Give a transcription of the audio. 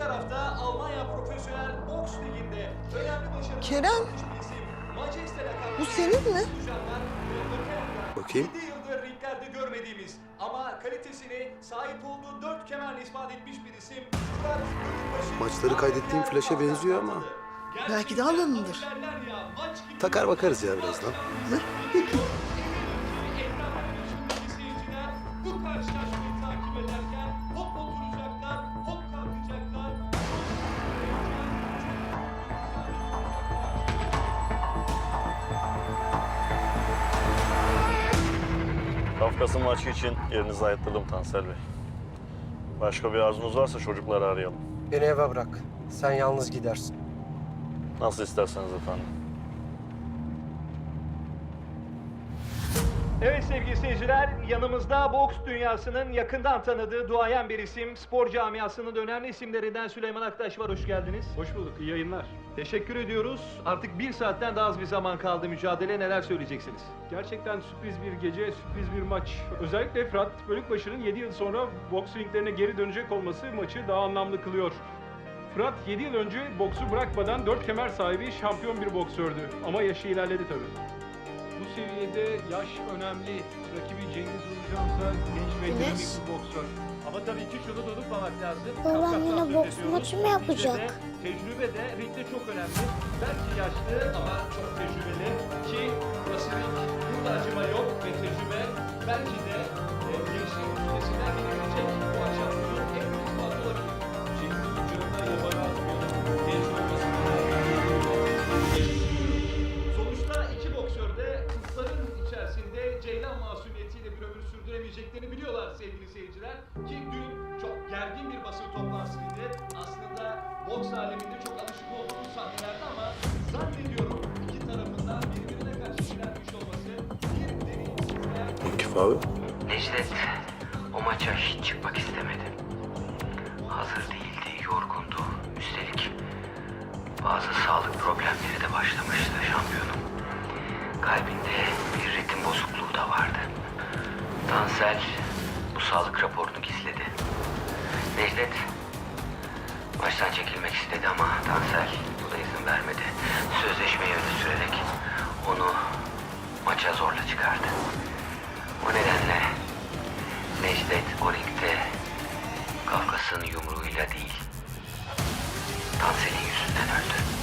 tarafta Almanya Profesyonel Boks Ligi'nde önemli başarılar Kerem, bu senin mi? Bakayım. 7 yıldır ringlerde görmediğimiz ama kalitesini sahip olduğu dört kemerle ispat etmiş bir isim. Maçları kaydettiğim flaşe benziyor ama. Belki de gibi Takar bakarız ya birazdan. Kafkas'ın maçı için yerinizi ayırttırdım Tansel Bey. Başka bir arzunuz varsa çocukları arayalım. Beni eve bırak. Sen yalnız gidersin. Nasıl isterseniz efendim. Evet sevgili seyirciler, yanımızda boks dünyasının yakından tanıdığı duayen bir isim, spor camiasının önemli isimlerinden Süleyman Aktaş var. Hoş geldiniz. Hoş bulduk, iyi yayınlar. Teşekkür ediyoruz. Artık bir saatten daha az bir zaman kaldı mücadele. Neler söyleyeceksiniz? Gerçekten sürpriz bir gece, sürpriz bir maç. Özellikle Fırat Bölükbaşı'nın 7 yıl sonra boks ringlerine geri dönecek olması maçı daha anlamlı kılıyor. Fırat 7 yıl önce boksu bırakmadan 4 kemer sahibi şampiyon bir boksördü. Ama yaşı ilerledi tabii. Seviyede yaş önemli. Rakibi Cengiz Uğurcan'sa genç ve dinamik bir boksör. Ama tabii ki şunu da unutmamak lazım. Babam Kafkas'tan yine söz boks ediyoruz. maçı mı yapacak? Neticede Tecrübe de ringde çok önemli. Belki yaşlı ama çok tecrübeli sürdüremeyeceklerini biliyorlar sevgili seyirciler. Ki dün çok gergin bir basın toplantısıydı. Aslında boks aleminde çok alışık olduğumuz sahnelerdi ama zannediyorum iki tarafından birbirine karşı direnmiş olması bir deneyimsizler abi. Necdet o maça hiç çıkmak istemedi. Hazır değildi, yorgundu. Üstelik bazı sağlık problemleri de başlamıştı şampiyonum. Kalbinde bir ritim bozukluğu da vardı. Tansel bu sağlık raporunu gizledi. Necdet maçtan çekilmek istedi ama Tansel buna izin vermedi. Sözleşmeyi öne sürerek onu maça zorla çıkardı. O nedenle Necdet o ringde Kafkas'ın yumruğuyla değil, Tansel'in yüzünden öldü.